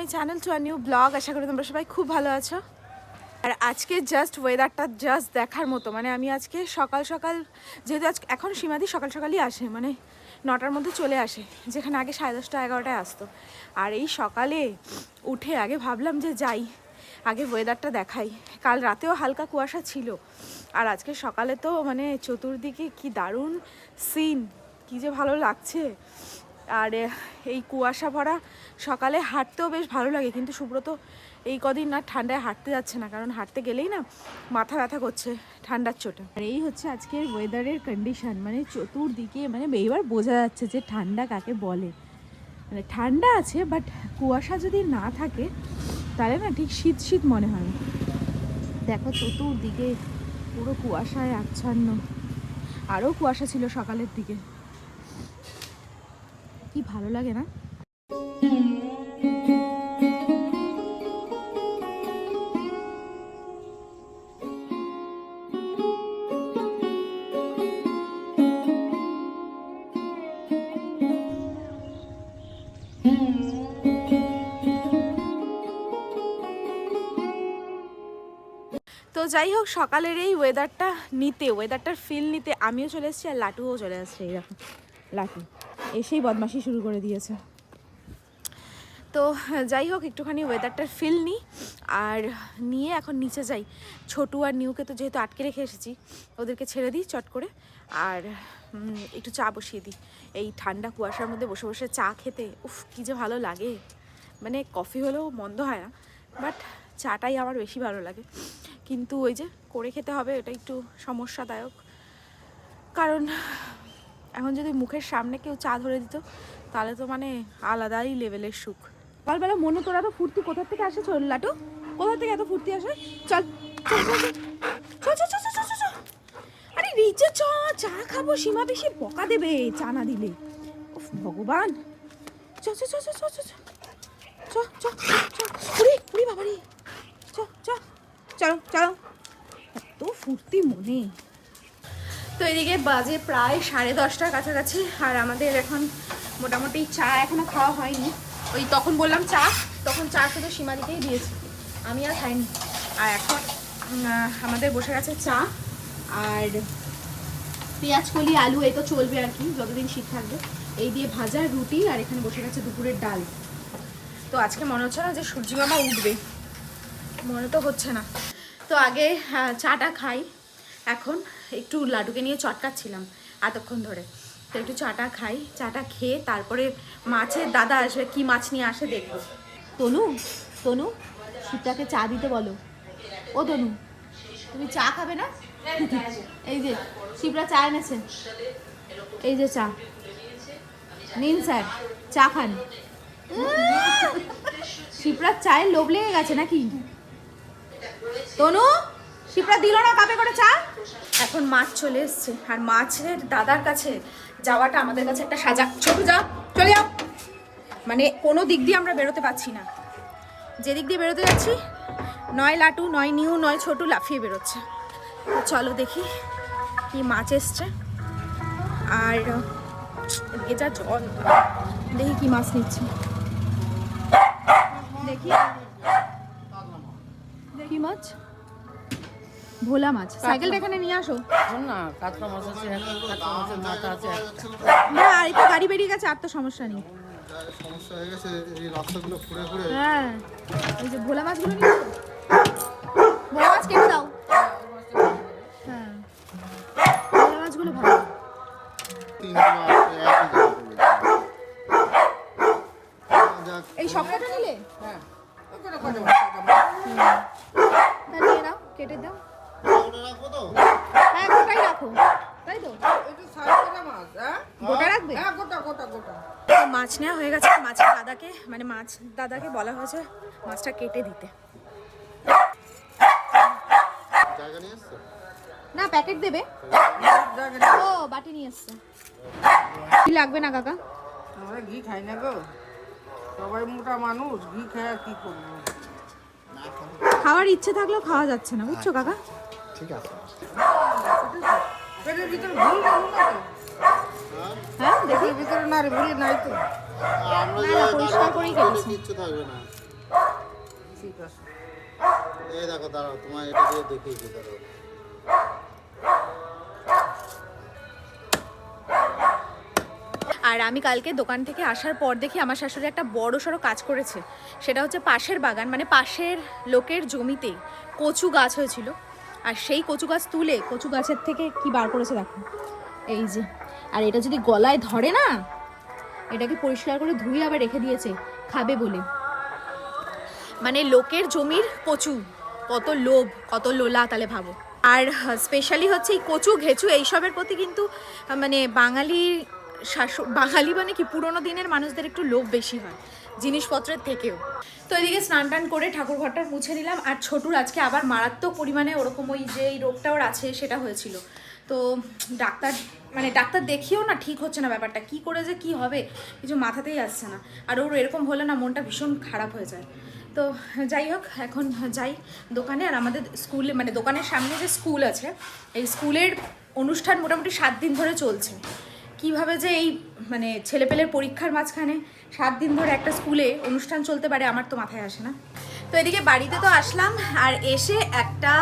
My channel to our new blog. আশা করি তোমরা সবাই খুব ভালো আছো। আর আজকে জাস্ট ওয়েদারটা জাস্ট দেখার মতো। মানে আমি আজকে সকাল সকাল, যেহেতু আজ এখন সীমাদি সকাল সকালই আসে মানে নটার মধ্যে চলে আসে, যেখানে আগে সাড়ে দশটা এগারোটায় আসতো। আর এই সকালে উঠে আগে ভাবলাম যে যাই, আগে ওয়েদারটা দেখাই। কাল রাতেও হালকা কুয়াশা ছিল। আর আজকে সকালে তো মানে চতুর্দিকে কি দারুণ সিন কি যে ভালো লাগছে। আর এই কুয়াশা ভরা সকালে হাঁটতেও বেশ ভালো লাগে। কিন্তু সুব্রত এই কদিন না ঠান্ডায় হাঁটতে যাচ্ছে না, কারণ হাঁটতে গেলেই না মাথা ব্যথা করছে ঠান্ডার চোটে। আর এই হচ্ছে আজকের ওয়েদারের কন্ডিশন মানে চতুর্দিকে মানে এইবার বোঝা যাচ্ছে যে ঠান্ডা কাকে বলে। মানে ঠান্ডা আছে বাট কুয়াশা যদি না থাকে, তাহলে না ঠিক শীত শীত মনে হয়। দেখো চতুর্দিকে পুরো কুয়াশায় আচ্ছন্ন। আরও কুয়াশা ছিল সকালের দিকে। কি ভালো লাগে না? তো যাই হোক, সকালের এই ওয়েদারটা নিতে ওয়েদারটার ফিল নিতে আমিও চলে এসেছি আর লাটুও চলে আসছে এইরকম লাটু। এসেই বদমাশি শুরু করে দিয়েছে। তো, যাই হোক, একটুখানি ওয়েদারটার ফিল নিই আর নিয়ে এখন নিচে যাই। ছোটু আর নিউকে তো যেহেতু আটকে রেখে এসেছি, ওদেরকে ছেড়ে দিই চট করে, আর একটু চা বসিয়ে দিই। এই ঠান্ডা কুয়াশার মধ্যে বসে বসে চা খেতে, উফ, কী যে ভালো লাগে। মানে কফি হলেও মন্দ হয় না বাট চাটাই আমার বেশি ভালো লাগে। কিন্তু ওই যে, করে খেতে হবে, এটা একটু সমস্যাদায়ক। কারণ এখন যদি মুখের সামনে কেউ চা ধরে দিত তাহলে তো মানে আলাদাই লেভেলের সুখ সকালবেলা মনে তোরা তো ফুর্তি কোথা থেকে আসে চল লাটু কোথা থেকে এত ফুর্তি আসে চল চল চল চল চল চল আরে নিচে চ চা খাব সীমা বেশি বকা দেবে চা না দিলে উফ ভগবান চ চ চ চ চ চ চ চ চ উড়ি উড়ি বাবারি চ চ চলো চলো এত ফুর্তি মনে তো এদিকে বাজে প্রায় সাড়ে দশটার কাছাকাছি, আর আমাদের এখন মোটামুটি চা এখনও খাওয়া হয়নি। ওই তখন বললাম চা, তখন চা শুধু সীমাদিকেই দিয়েছি। আমি আর খাইনি। আর এখন আমাদের বসে গেছে চা, আর পেঁয়াজ, কলি, আলু, এই তো চলবে আর কি, যতদিন শীত থাকবে। এই দিয়ে ভাজা, রুটি, আর এখানে বসে গেছে দুপুরের ডাল। তো আজকে মনে হচ্ছে না যে সূর্যি মামা উঠবে। মনে তো হচ্ছে না। তো আগে চাটা খাই। এখন একটু লাডুকে নিয়ে চটকাচ্ছিলাম এতক্ষণ ধরে। তো একটু চাটা খাই, চাটা খেয়ে তারপরে মাছের দাদা আসবে, কি মাছ নিয়ে আসে দেখব। তনু তনু শীতটাকে চা দিতে বলো। ও তনু, তুমি চা খাবে না? এই যে, শিবরা চা এনেছে। এই যে চা। নিন স্যার, চা খান। শিপ্রার চায়ের লোভ লেগে গেছে নাকি? তনু? শিপ্রা দিল না কাপে করে চা? এখন মাছ চলে এসছে। আর মাছের দাদার কাছে যাওয়াটা আমাদের কাছে একটা সাজা। ছোট যা চলে যাও। মানে কোনো দিক দিয়ে আমরা বেরোতে পারছি না। যে দিক দিয়ে বেরোতে যাচ্ছি, নয় লাটু, নয় নিউ, নয় ছোটু লাফিয়ে বেরোচ্ছে। চলো দেখি কি মাছ এসছে। আর এদিকে যা জল। দেখি কি মাছ নিচ্ছে। দেখি। কি মাছ? ভোলা মাছ। সাইকেলটা এখানে নিয়ে আসো। শোন না কাতলা মাছ আছে কাতলা মাছের মাথা আছে না আর একটু গাড়ি বেরিয়ে গেছে আর তো সমস্যা নেই। সমস্যা হয়ে গেছে এই রাস্তাগুলো ঘুরে ঘুরে। হ্যাঁ এই যে ভোলা মাছগুলো নিয়ে ভোলা মাছ কেটে দাও। হ্যাঁ ভোলা মাছগুলো ভালো। তিন এই সবকটা নিলে? হ্যাঁ ওই করে কটা মাছ, কটা মাছ। না নিয়ে নাও কেটে দাও ওটা রাখব তো হ্যাঁ গোটাই রাখো তাই তো এই যে সাড়ে কটা মাছ, হ্যাঁ? গোটা রাখবে হ্যাঁ, গোটা, গোটা, গোটা। তো মাছ নেওয়া হয়ে গেছে মাছের দাদাকে মানে মাছ দাদাকে বলা হয়েছে মাছটা কেটে দিতে। না প্যাকেট দেবে। জায়গা ও বাটি নিয়ে এসছে। কি লাগবে না কাকা? আমরা ঘি খাই না গো। সবাই মোটা মানুষ ঘি খায় আর কি করব? খাওয়ার ইচ্ছে থাকলেও খাওয়া যাচ্ছে না বুঝছ কাকা? ঠিক আছে। পেটের ভিতরে ভুল না হ্যাঁ দেখি। ভিতরে না রে ভুল নাই তো। না, পরিষ্কার করেই কেটেছি। কিচ্ছু থাকবে না। ঠিক আছে। এই দেখো দাঁড়াও তোমার এটা দিয়ে দেখিয়েছি দাঁড়াও। আর আমি কালকে দোকান থেকে আসার পর দেখি আমার শাশুড়ি একটা বড় সড়ো কাজ করেছে। সেটা হচ্ছে পাশের বাগান মানে পাশের লোকের জমিতে কচু গাছ হয়েছিল। আর সেই কচু গাছ তুলে কচু গাছের থেকে কি বার করেছে দেখো। এই যে আর এটা যদি গলায় ধরে না এটাকে পরিষ্কার করে ধুয়ে আবার রেখে দিয়েছে, খাবে বলে। মানে লোকের জমির কচু, কত লোভ, কত লোলা, তাহলে ভাবো। আর স্পেশালি হচ্ছে এই কচু, ঘেঁচু, এইসবের প্রতি কিন্তু মানে বাঙালি শাসক, বাঙালি মানে কি, পুরোনো দিনের মানুষদের একটু লোভ বেশি হয়, জিনিসপত্রের থেকেও। তো এদিকে স্নান টান করে ঠাকুর ঘরটা মুছে নিলাম, আর ছোটুর আজকে আবার মারাত্মক পরিমাণে ওরকম ওই যে এই রোগটা ওর আছে, সেটা হয়েছিল। তো, ডাক্তার মানে ডাক্তার দেখিয়েও না ঠিক হচ্ছে না ব্যাপারটা, কি করে যে কি হবে, কিছু মাথাতেই আসছে না। আর ওর এরকম হলে না মনটা ভীষণ খারাপ হয়ে যায়। তো যাই হোক, এখন যাই দোকানে। আর আমাদের স্কুলে মানে দোকানের সামনে যে স্কুল আছে, এই স্কুলের অনুষ্ঠান মোটামুটি সাত দিন ধরে চলছে। কীভাবে যে এই মানে ছেলেপেলের পরীক্ষার মাঝখানে সাত দিন ধরে একটা স্কুলে অনুষ্ঠান চলতে পারে, আমার তো মাথায় আসে না। তো এদিকে বাড়িতে তো আসলাম, আর এসে একটা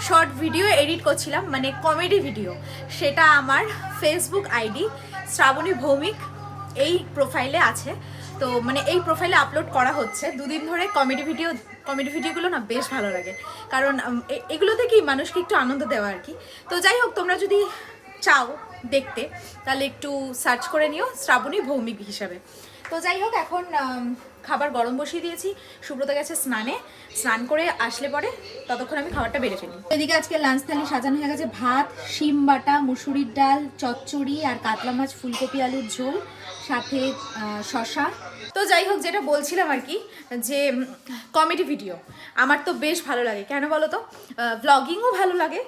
শর্ট ভিডিও এডিট করছিলাম মানে কমেডি ভিডিও। সেটা আমার ফেসবুক আইডি শ্রাবণী ভৌমিক এই প্রোফাইলে আছে। তো মানে এই প্রোফাইলে আপলোড করা হচ্ছে। দুদিন ধরে কমেডি ভিডিও কমেডি ভিডিওগুলো না বেশ ভালো লাগে। কারণ উম, এ- এগুলোতে কি মানুষকে একটু আনন্দ দেওয়া আর কি। তো যাই হোক তোমরা যদি চাও দেখতে তাহলে একটু সার্চ করে নিও শ্রাবণী ভৌমিক হিসাবে। তো যাই হোক এখন খাবার গরম বসিয়ে দিয়েছি। সুব্রত গেছে স্নানে। স্নান করে আসলে পরে ততক্ষণ আমি খাবারটা বেড়ে ফেলি। এদিকে আজকে লাঞ্চ থালি সাজানো হয়ে গেছে। ভাত শিম বাটা মুসুরির ডাল চচ্চড়ি আর কাতলা মাছ ফুলকপি আলুর ঝোল সাথে শশা তো যাই হোক যেটা বলছিলাম আর কি যে কমেডি ভিডিও আমার তো বেশ ভালো লাগে। কেন বলো তো? ব্লগিংও ভালো লাগে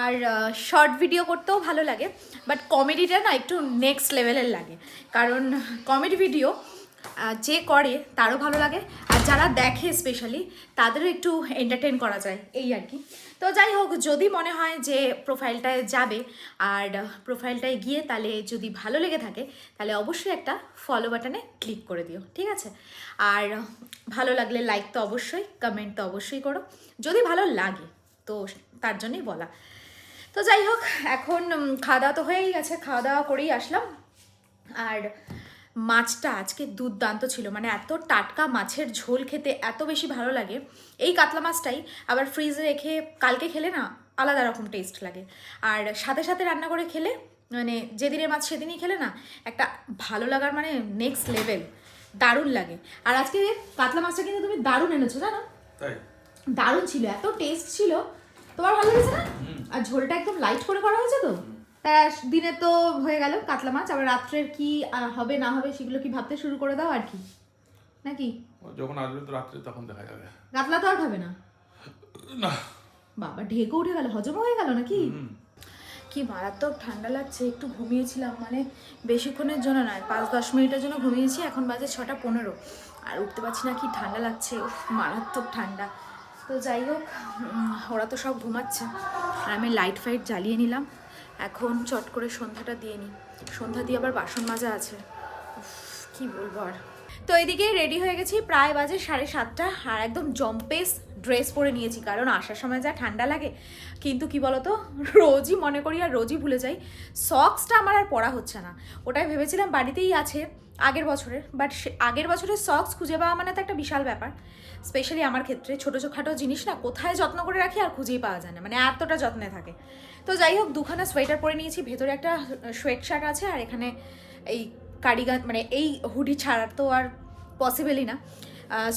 আর শর্ট ভিডিও করতেও ভালো লাগে। বাট কমেডিটা না একটু নেক্সট লেভেলের লাগে। কারণ কমেডি ভিডিও যে করে তারও ভালো লাগে। আর যারা দেখে স্পেশালি তাদেরও একটু এন্টারটেন করা যায়, এই আর কি। তো যাই হোক, যদি মনে হয় যে প্রোফাইলটায় যাবে, আর প্রোফাইলটায় গিয়ে তাহলে যদি ভালো লেগে থাকে, তাহলে অবশ্যই একটা ফলো বাটনে ক্লিক করে দিও, ঠিক আছে? আর ভালো লাগলে লাইক তো অবশ্যই কমেন্ট তো অবশ্যই করো। যদি ভালো লাগে, তো তার জন্যই বলা। তো যাই হোক, এখন খাওয়া দাওয়া তো হয়েই গেছে খাওয়া দাওয়া করেই আসলাম। আর মাছটা আজকে দুর্দান্ত ছিল। মানে এত টাটকা মাছের ঝোল খেতে এত বেশি ভালো লাগে। এই কাতলা মাছটাই আবার ফ্রিজে রেখে কালকে খেলে না আলাদা রকম টেস্ট লাগে। আর সাথে সাথে রান্না করে খেলে মানে যেদিনের মাছ সেদিনই খেলে না একটা ভালো লাগার মানে নেক্সট লেভেল দারুণ লাগে। আর আজকে কাতলা মাছটা কিন্তু তুমি দারুণ এনেছো জানো? দারুণ ছিল এত টেস্ট ছিল। তোমার ভালো লেগেছে না? আর ঝোলটা একদম লাইট করে করা হয়েছে তো? তা দিনে তো হয়ে গেল কাতলা মাছ আবার রাত্রের কি হবে না হবে সেগুলো কি ভাবতে শুরু করে দাও আর কি? নাকি? যখন আসবে তো রাত্রে তখন দেখা যাবে। কাতলা তো আর খাবে না? না। বাবা ঢেকে উঠে গেল হজম হয়ে গেল নাকি? কি মারাত্মক ঠান্ডা লাগছে একটু ঘুমিয়েছিলাম মানে বেশিক্ষণের জন্য নয় পাঁচ দশ মিনিটের জন্য ঘুমিয়েছি এখন বাজে ছটা পনেরো। আর উঠতে পারছি না কি ঠান্ডা লাগছে মারাত্মক ঠান্ডা। তো যাই হোক ওরা তো সব ঘুমাচ্ছে। আর আমি লাইট ফাইট জ্বালিয়ে নিলাম। এখন চট করে সন্ধ্যাটা দিয়ে নিই সন্ধ্যা দিয়ে আবার বাসন মাজা আছে। কি বলব আর। তো এদিকে রেডি হয়ে গেছি, প্রায় বাজে সাড়ে সাতটা, আর একদম জম্পেস ড্রেস পরে নিয়েছি। কারণ আসার সময় যা ঠান্ডা লাগে, কিন্তু কি বলতো, রোজই মনে করি আর রোজই ভুলে যাই সক্সটা আমার আর পরা হচ্ছে না। ওটাই ভেবেছিলাম বাড়িতেই আছে, আগের বছরের বাট আগের বছরের সক্স খুঁজে পাওয়া মানে তো একটা বিশাল ব্যাপার। স্পেশালি আমার ক্ষেত্রে ছোটো ছোটো জিনিস না, কোথায় যত্ন করে রাখি আর খুঁজেই পাওয়া যায় না মানে এতটা যত্নে থাকে। তো যাই হোক, দুখানা সোয়েটার পরে নিয়েছি, ভেতরে একটা সোয়েট শার্ট আছে আর এখানে এই কার্ডিগান মানে এই হুডি ছাড়ার তো আর পসিবলই না।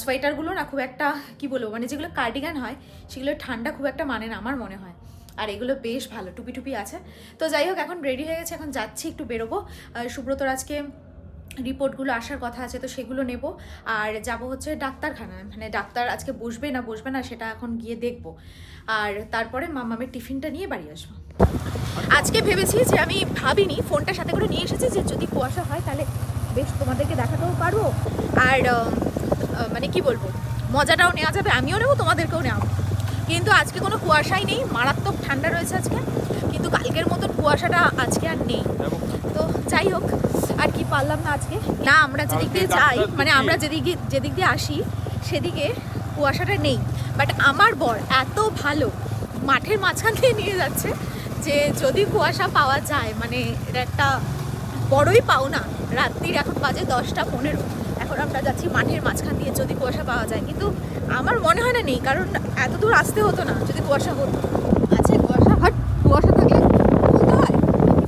সোয়েটারগুলো না খুব একটা, কি বলব মানে যেগুলো কার্ডিগান হয়, সেগুলো ঠান্ডা খুব একটা মানে না, আমার মনে হয়। আর এগুলো বেশ ভালো টুপি টুপি আছে। তো যাই হোক, এখন রেডি হয়ে গেছে, এখন যাচ্ছি একটু বেরোবো। সুব্রতর আজকে রিপোর্টগুলো আসার কথা আছে, তো সেগুলো নেব। আর যাব হচ্ছে ডাক্তারখানায় মানে ডাক্তার আজকে বসবে না বসবে না, সেটা এখন গিয়ে দেখব। আর তারপরে মামামের টিফিনটা নিয়ে বাড়ি আসব। আজকে ভেবেছি যে আমি ভাবিনি, ফোনটা সাথে করে নিয়ে এসেছি যে যদি কুয়াশা হয়, তাহলে বেশ তোমাদেরকে দেখাতেও পারব। আর মানে কি বলব মজাটাও নেওয়া যাবে আমিও নেব তোমাদেরকেও নেওয়া কিন্তু আজকে কোনো কুয়াশাই নেই মারাত্মক ঠান্ডা রয়েছে আজকে কিন্তু কালকের মতন কুয়াশাটা আজকে আর নেই। তো যাই হোক আর কি পারলাম না আজকে? না আমরা যেদিক দিয়ে যাই মানে আমরা যেদিকে যেদিক দিয়ে আসি সেদিকে কুয়াশাটা নেই। বাট আমার বর এত ভালো মাঠের মাঝখান দিয়ে নিয়ে যাচ্ছে যে যদি কুয়াশা পাওয়া যায় মানে এটা একটা বড়ই পাওনা রাত্রির এখন বাজে দশটা পনেরো। এখন আমরা যাচ্ছি মাঠের মাঝখান দিয়ে যদি কুয়াশা পাওয়া যায়। কিন্তু আমার মনে হয় না নেই, কারণ এত দূর আসতে হতো না যদি কুয়াশা হতো। আচ্ছা কুয়াশা, হট, কুয়াশা থাকলে বলতে হয়?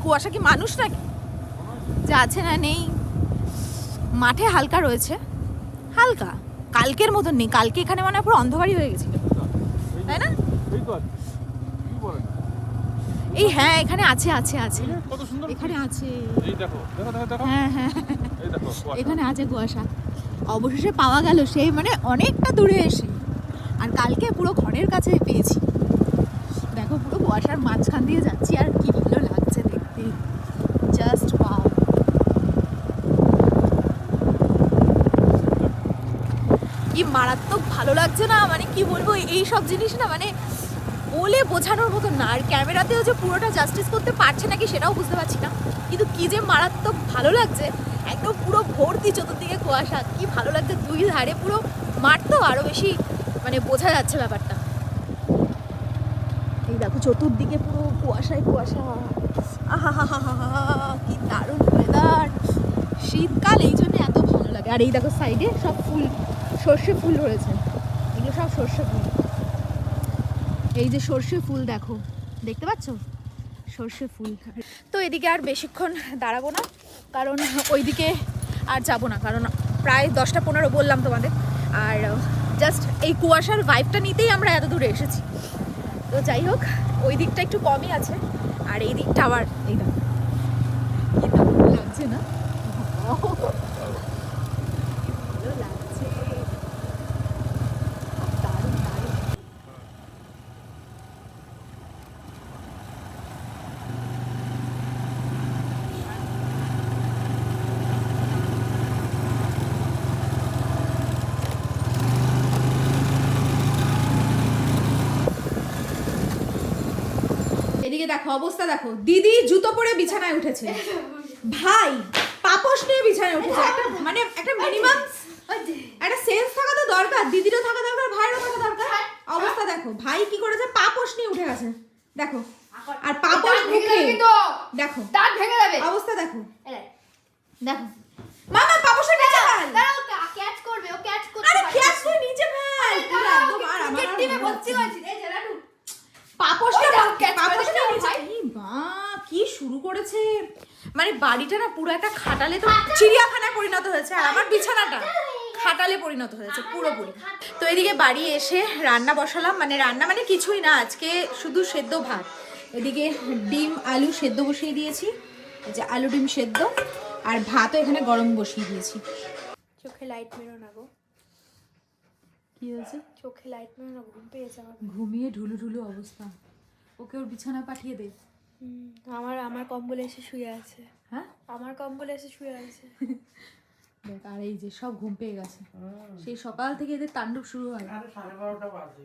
কুয়াশা কি মানুষ নাকি? যে আছে না নেই। মাঠে হালকা রয়েছে। হালকা। কালকের মতন নেই। কালকে এখানে মানে পুরো অন্ধকারই হয়ে গেছিল। তাই না? এই হ্যাঁ এখানে আছে আছে আছে। কত সুন্দর এখানে আছে। এই দেখো দেখো দেখো দেখো। হ্যাঁ হ্যাঁ। এই দেখো এখানে আছে কুয়াশা। অবশেষে পাওয়া গেল সেই মানে অনেকটা দূরে এসে। আর কালকে পুরো ঘরের কাছে পেয়েছি। দেখো পুরো কুয়াশার মাঝখান দিয়ে যাচ্ছি আর কি ভালো লাগছে দেখতে। জাস্ট পাও কি মারাত্মক ভালো লাগছে না মানে কি বলব এই সব জিনিস না মানে বলে বোঝানোর মতো না। আর ক্যামেরাতেও যে পুরোটা জাস্টিস করতে পারছে নাকি সেটাও বুঝতে পারছি না। কিন্তু কি যে মারাত্মক ভালো লাগছে। একদম পুরো ভর্তি চতুর্দিকে কুয়াশা। কি ভালো লাগছে দুই ধারে পুরো মাঠ তো আরও বেশি মানে বোঝা যাচ্ছে ব্যাপারটা। এই দেখো চতুর্দিকে পুরো কুয়াশায় কুয়াশা। আহা হা হা হা কি দারুণ ওয়েদার শীতকাল এই জন্য এত ভালো লাগে। আর এই দেখো সাইডে সব ফুল, সর্ষে ফুল রয়েছে। এগুলো সব সর্ষে ফুল। এই যে সর্ষে ফুল দেখো, দেখতে পাচ্ছ? সর্ষে ফুল। তো এদিকে আর বেশিক্ষণ দাঁড়াবো না, কারণ ওইদিকে আর যাব না, কারণ প্রায় দশটা পনেরো বললাম তোমাদের। আর জাস্ট এই কুয়াশার ভাইবটা নিতেই আমরা এত দূরে এসেছি। তো যাই হোক, ওই দিকটা একটু কমই আছে, আর এই দিকটা আবার এই দেখো কি দারুণ লাগছে না কি ভালো লাগছে দারুণ দারুণ এদিকে দেখো অবস্থা দেখো। দিদি জুতো পরে বিছানায় উঠেছে। ভাই পাপোশ নিয়ে বিছানায় উঠেছে। একটা মানে একটা মিনিমাম একটা সেন্স থাকা তো দরকার দিদিরও থাকা দরকার ভাইয়েরও থাকা দরকার। অবস্থা দেখো ভাই কি করেছে? পাপোশ নিয়ে উঠে গেছে। দেখো আর পাপোশ মুখে। দেখো। দাঁত ভেঙে যাবে। অবস্থা দেখো। দেখো। মামা পাপোশের নিচে ফেল দাঁড়াও, ক্যাচ করবে ও ক্যাচ করতে আরে। খেয়াস নিচে ফেল আর আমার টিমে ভর্তি হচ্ছে। এই যে ভাই। এই মা কি শুরু করেছে? মানে বাড়িটা না পুরো একটা খাটালে তো চিড়িয়াখানায় পরিণত হয়েছে আর আমার বিছানাটা খাটালে। পরিণত হয়েছে পুরোপুরি। তো এদিকে বাড়ি এসে রান্না বসালাম মানে রান্না মানে কিছুই না আজকে শুধু সেদ্ধ ভাত। এদিকে ডিম আলু সেদ্ধ বসিয়ে দিয়েছি যে আলু ডিম সেদ্ধ আর ভাতও এখানে গরম বসিয়ে দিয়েছি। চোখে লাইট মেরো না গো। কি হয়েছে? চোখে লাইট মেরো না ঘুম পেয়েছে আমার। ঘুমিয়ে ঢুলু ঢুলু অবস্থা। ওকে ওর বিছানা পাঠিয়ে দে। আমার আমার কম্বলে এসে শুয়ে আছে। হ্যাঁ? আমার কম্বলে এসে শুয়ে আছে। দেখ আর এই যে সব ঘুম পেয়ে গেছে। সেই সকাল থেকে এদের তাণ্ডব শুরু হয়। সাড়ে বারোটা বাজে।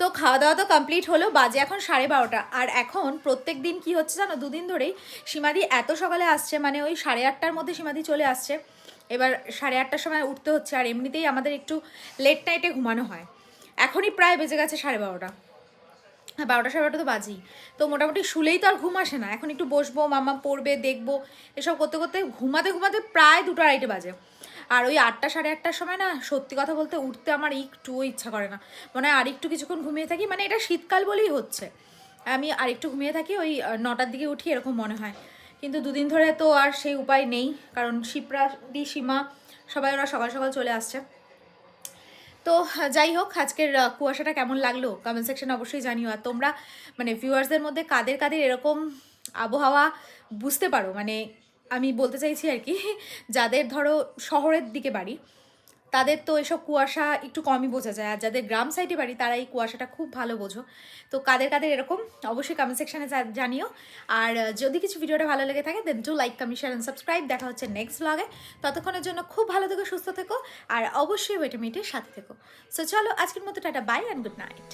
তো খাওয়া দাওয়া তো কমপ্লিট হলো বাজে এখন সাড়ে বারোটা। আর এখন প্রত্যেক দিন কি হচ্ছে জানো? দুদিন ধরেই সীমাদি এত সকালে আসছে মানে ওই সাড়ে আটটার মধ্যে সীমাদি চলে আসছে। এবার সাড়ে আটটার সময় উঠতে হচ্ছে, আর এমনিতেই আমাদের একটু লেট নাইটে ঘুমানো হয়। এখনই প্রায় বেজে গেছে সাড়ে বারোটা। হ্যাঁ বারোটা সাড়ে বারোটা তো বাজি তো মোটামুটি শুলেই তো আর ঘুম আসে না। এখন একটু বসবো, মামা পড়বে, দেখব, এসব করতে করতে ঘুমাতে ঘুমাতে প্রায় দুটো আড়াইটে বাজে। আর ওই আটটা সাড়ে আটটার সময় না, সত্যি কথা বলতে উঠতে আমার একটুও ইচ্ছা করে না। মনে হয় আরেকটু কিছুক্ষণ ঘুমিয়ে থাকি মানে এটা শীতকাল বলেই হচ্ছে। আমি আরেকটু ঘুমিয়ে থাকি, ওই নটার দিকে উঠি, এরকম মনে হয়। কিন্তু দুদিন ধরে তো আর সেই উপায় নেই, কারণ শিপ্রা দি সীমা সবাই ওরা সকাল সকাল চলে আসছে। তো যাই হোক, আজকের কুয়াশাটা কেমন লাগল? কমেন্ট সেকশন অবশ্যই জানিও। আর তোমরা মানে ভিউয়ার্সদের মধ্যে কাদের কাদের এরকম আবহাওয়া বুঝতে পারো? মানে আমি বলতে চাইছি আর কি, যাদের ধরো শহরের দিকে বাড়ি তাদের তো এসব কুয়াশা একটু কমই বোঝা যায়। আর যাদের গ্রাম সাইডে বাড়ি, তারা এই কুয়াশাটা খুব ভালো বোঝো। তো কাদের কাদের এরকম, অবশ্যই কমেন্ট সেকশানে জানিও। আর যদি কিছু ভিডিওটা ভালো লেগে থাকে then to like comment share and subscribe দেখা হচ্ছে নেক্সট ব্লগে ততক্ষণের জন্য খুব ভালো থেকো, সুস্থ থেকো, আর অবশ্যই ওয়েটামিটের সাথে থেকো। সো চলো, আজকের মতো tata bye and good night